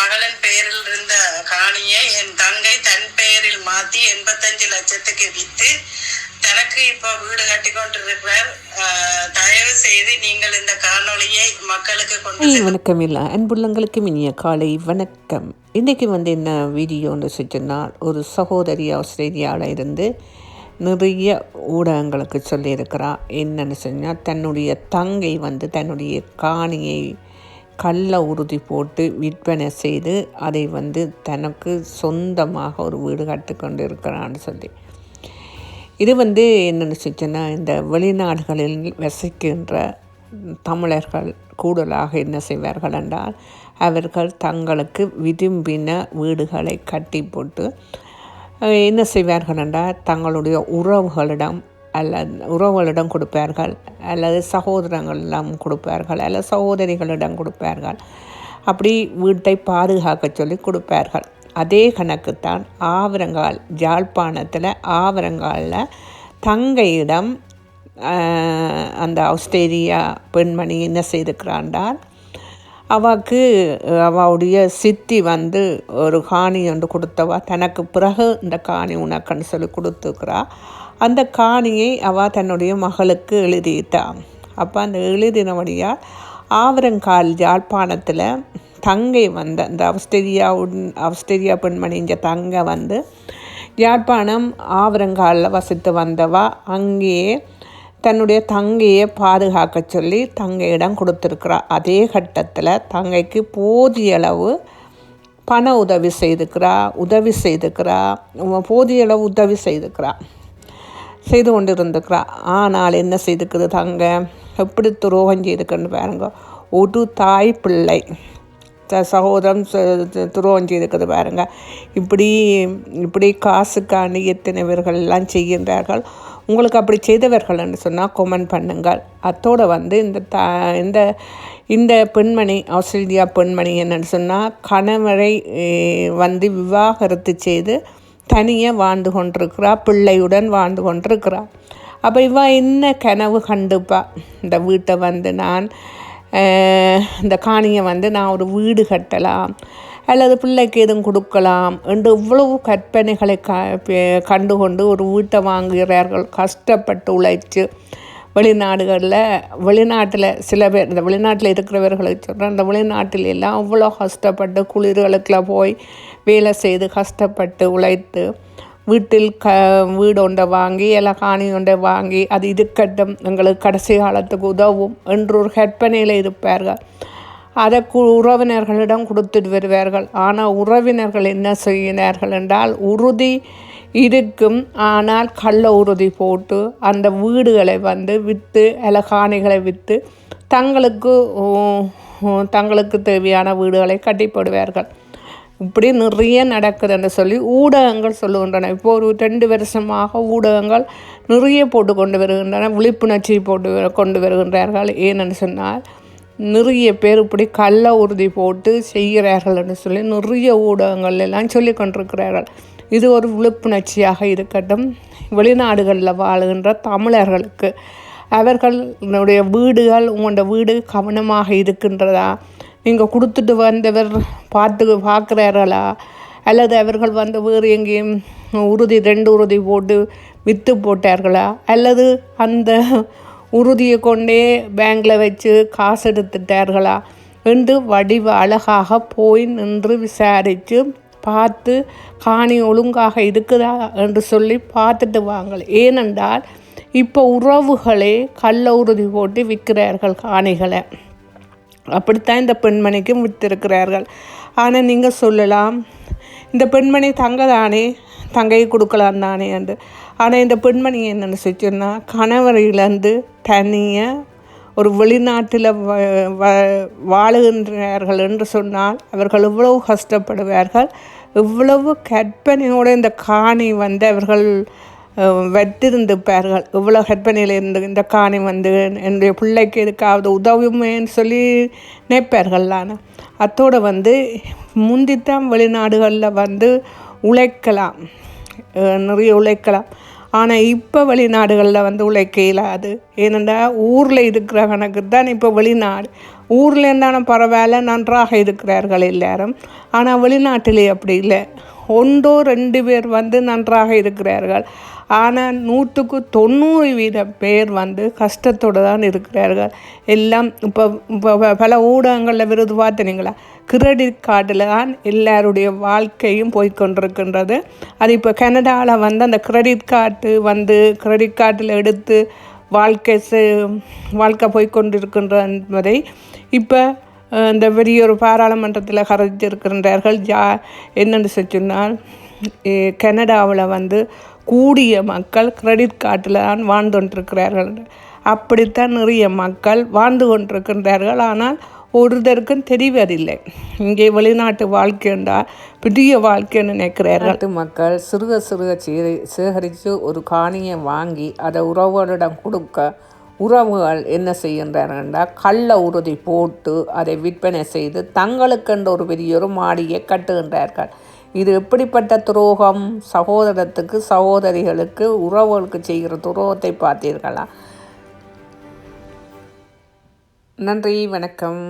மகளின் பெயரில் இருந்த காணியை என் தங்கை தன் பெயரில் மாத்தி எண்பத்தஞ்சு லட்சத்துக்கு வித்து தனக்கு இப்ப வீடு கட்டி கொண்டிருக்கிறார். தயவு செய்து நீங்கள் இந்த காணொளியை மக்களுக்கு கொண்டு வணக்கம் இல்லை அன்புள்ளங்களுக்கு இனிய காலை வணக்கம். இன்றைக்கி வந்து என்ன வீடியோன்னு சொன்னால் ஒரு சகோதரி ஆஸ்திரேலியாவில் இருந்து நிறைய ஊடகங்களுக்கு சொல்லியிருக்கிறா என்னன்னு சொன்னால் தன்னுடைய தங்கை வந்து தன்னுடைய காணியை கல்லை உறுதி போட்டு விற்பனை செய்து அதை வந்து தனக்கு சொந்தமாக ஒரு வீடு கட்டிக்கொண்டு இருக்கிறான்னு சொல்லி இது வந்து என்னென்னு சொன்னா இந்த வெளிநாடுகளில் வசிக்கின்ற தமிழர்கள் கூடுதலாக என்ன செய்வார்கள் என்றால் அவர்கள் தங்களுக்கு விரும்பின வீடுகளை கட்டி போட்டு என்ன செய்வார்கள் என்றால் தங்களுடைய உறவுகளிடம் அல்லது உறவுகளிடம் கொடுப்பார்கள் அல்லது சகோதரங்களிடம் கொடுப்பார்கள் அல்லது சகோதரிகளிடம் கொடுப்பார்கள். அப்படி வீட்டை பாதுகாக்க சொல்லி கொடுப்பார்கள். அதே கணக்கு தான் ஆவரங்கால் ஜாழ்ப்பாணத்தில் ஆவரங்காலில் தங்கையிடம் அந்த ஆஸ்திரேலியா பெண்மணி என்ன செய்திருக்கிறாண்டால் அவாக்கு அவளுடைய சித்தி வந்து ஒரு காணி ஒன்று கொடுத்தவா தனக்கு பிறகு இந்த காணி உனக்குன்னு சொல்லி கொடுத்துக்கிறா அந்த காணியை அவள் தன்னுடைய மகளுக்கு எழுதிட்டா. அப்போ அந்த எழுதினபடியாக ஆவரங்கால் யாழ்ப்பாணத்தில் தங்கை வந்த இந்த ஆஸ்திரேலியாவுடன் ஆஸ்திரேலியா பெண்மணிஞ்ச தங்கை வந்து யாழ்ப்பாணம் ஆவரங்காலில் வசித்து வந்தவா. அங்கேயே தன்னுடைய தங்கையை பாதுகாக்க சொல்லி தங்கையிடம் கொடுத்துருக்குறா. அதே கட்டத்தில் தங்கைக்கு போதிய அளவு பண உதவி செய்துக்கிறா உதவி செய்துக்கிறா போதிய அளவு உதவி செய்துக்கிறா. செய்து கொண்டு இருந்துக்கிறா ஆனால் என்ன செய்துக்குது தங்க? எப்படி துரோகம் செய்துக்குன்னு பாருங்க. ஒரு தாய் பிள்ளை. சகோதரம் ச- துரோகம் செய்துக்குது பாருங்க. இப்படி இப்படி காசுக்காண்டி எத்தனை எல்லாம் செய்கின்றார்கள்? உங்களுக்கு அப்படி செய்தவர்கள்னு சொன்னால் கொமெண்ட் பண்ணுங்கள். அத்தோடு வந்து இந்த த இந்த இந்த பெண்மணி ஆஸ்திரேலியா பெண்மணி என்னன்னு சொன்னால் கணவரை வந்து விவாகரத்து செய்து தனியாக வாழ்ந்து கொண்டிருக்கிறா பிள்ளையுடன் வாழ்ந்து கொண்டிருக்கிறா அப்போ இவ என்ன கனவு கண்டுப்பா? இந்த வீட்டை வந்து நான் இந்த காணியை வந்து நான் ஒரு வீடு கட்டலாம் அல்லது பிள்ளைக்கு எதுவும் கொடுக்கலாம் என்று இவ்வளவு கற்பனைகளை க கண்டுகொண்டு ஒரு வீட்டை வாங்குகிறார்கள். கஷ்டப்பட்டு உழைச்சு வெளிநாடுகளில் வெளிநாட்டில் சில பேர் இந்த வெளிநாட்டில் இருக்கிறவர்களை சொல்கிறேன் அந்த வெளிநாட்டில் எல்லாம் அவ்வளோ கஷ்டப்பட்டு குளிர்களுக்கெல்லாம் போய் வேலை செய்து கஷ்டப்பட்டு உழைத்து வீட்டில் க வீடு ஒன்றை வாங்கி எல்லா காணி ஒன்றை வாங்கி அது இருக்கட்டும் எங்களுக்கு கடைசி காலத்துக்கு உதவும் என்று ஒரு கற்பனையில் இருப்பார்கள். அதை கு உறவினர்களிடம் கொடுத்துட்டு வருவார்கள். ஆனால் உறவினர்கள் என்ன செய்கிறார்கள் என்றால் உறுதி இருக்கும். ஆனால் கள்ள உறுதி போட்டு அந்த வீடுகளை வந்து விற்று அலகாணிகளை விற்று தங்களுக்கு தங்களுக்கு தேவையான வீடுகளை கட்டிப்படுவார்கள். இப்படி நிறைய நடக்குதுன்னு சொல்லி ஊடகங்கள் சொல்லுகின்றன. இப்போ ஒரு ரெண்டு வருஷமாக ஊடகங்கள் நிறைய போட்டு கொண்டு வருகின்றன விழிப்புணர்ச்சி போட்டு கொண்டு வருகின்றார்கள். ஏனென்னு சொன்னால் நிறைய பேர் இப்படி கள்ள உறுதி போட்டு செய்கிறார்கள்னு சொல்லி நிறைய ஊடகங்கள் எல்லாம் சொல்லி கொண்டிருக்கிறார்கள். இது ஒரு விழிப்புணர்ச்சியாக இருக்கட்டும். வெளிநாடுகளில் வாழுகின்ற தமிழர்களுக்கு அவர்களுடைய வீடுகள் உங்களோட வீடு கவனமாக இருக்கின்றதா? நீங்கள் கொடுத்துட்டு வந்தவர் பார்த்து பார்க்குறார்களா? அல்லது அவர்கள் வந்து வேறு எங்கேயும் உறுதி ரெண்டு உறுதி போட்டு விற்று போட்டார்களா? அல்லது அந்த உறுதியை கொண்டே பேங்கில் வச்சு காசு எடுத்துட்டார்களா? என்று வடிவ அழகாக போய் நின்று விசாரித்து பார்த்து காணி ஒழுங்காக இருக்குதா என்று சொல்லி பார்த்துட்டு வாங்கள். ஏனென்றால் இப்போ உறவுகளே கள்ள உறுதி போட்டு விற்கிறார்கள் காணிகளை. அப்படித்தான் இந்த பெண்மணிக்கும் விற்றிருக்கிறார்கள் ஆனால் நீங்கள் சொல்லலாம் இந்த பெண்மணி தங்க தானே தங்கையை கொடுக்கலாம் தானே என்று. ஆனால் இந்த பெண்மணி என்னென்னு சொன்னால் கணவர் இழந்து தனியாக ஒரு வெளிநாட்டில் வ வ- வாழுகின்றார்கள் என்று சொன்னால் அவர்கள் இவ்வளவு கஷ்டப்படுவார்கள் இவ்வளவு கற்பனையோடு இந்த காணி வந்து அவர்கள் அஹ், வைத்திருந்திருப்பார்கள். இவ்வளோ கற்பனையில் இருந்து இந்த காணி வந்து என்னுடைய பிள்ளைக்கு எதுக்காவது உதவுமேன்னு சொல்லி நினைப்பார்கள். ஆனால் அத்தோடு வந்து முந்தித்தான் வெளிநாடுகளில் வந்து உழைக்கலாம். நிறைய உழைக்கலாம். ஆனால் இப்போ வெளிநாடுகளில் வந்து உழைக்க இயலாது ஏனெண்டா ஊரில் இருக்கிற கணக்கு தான் இப்போ வெளிநாடு. ஊரில் இருந்தாலும் பரவாயில்ல நன்றாக இருக்கிறார்கள் எல்லாரும். ஆனால் வெளிநாட்டிலே அப்படி இல்லை. ஒன்றோ ரெண்டு பேர் வந்து நன்றாக இருக்கிறார்கள். ஆனால் நூற்றுக்கு தொண்ணூறு வீத பேர் வந்து கஷ்டத்தோடு தான் இருக்கிறார்கள். எல்லாம் இப்போ இப்போ பல ஊடகங்களில் விருது பார்த்தீங்களா கிரெடிட் கார்டில் தான் எல்லாருடைய வாழ்க்கையும் போய்கொண்டிருக்கின்றது அது இப்போ கனடாவில் வந்து அந்த கிரெடிட் கார்டு வந்து கிரெடிட் கார்டில் எடுத்து வாழ்க்கை செ- வாழ்க்கை போய்கொண்டிருக்கின்ற என்பதை இப்போ இந்த பெரிய ஒரு பாராளுமன்றத்தில் கரைச்சிருக்கின்றார்கள் ஜா என்னென்னு சொன்னால் கனடாவில் வந்து கூடிய மக்கள் கிரெடிட் கார்டில் தான் வாழ்ந்து கொண்டிருக்கிறார்கள். அப்படித்தான் நிறைய மக்கள் வாழ்ந்து கொண்டிருக்கின்றார்கள். ஆனால் ஒருத்தருக்கும் தெரிவதில்லை. இங்கே வெளிநாட்டு வாழ்க்கைண்டா பெரிய வாழ்க்கைன்னு நினைக்கிறார்கள். நாட்டு மக்கள் சிறுக சிறுக சேரி சேகரித்து ஒரு காணியை வாங்கி அதை உறவுகளிடம் கொடுக்க உறவுகள் என்ன செய்கின்றனர்னா கள்ள உறுதி போட்டு அதை விற்பனை செய்து தங்களுக்கென்ற ஒரு பெரிய ஒரு மாடியை கட்டுகின்றார்கள். இது எப்படிப்பட்ட துரோகம்? சகோதரத்துக்கு சகோதரிகளுக்கு உறவுகளுக்கு செய்கிற துரோகத்தை பார்த்தீர்களா? நன்றி வணக்கம்.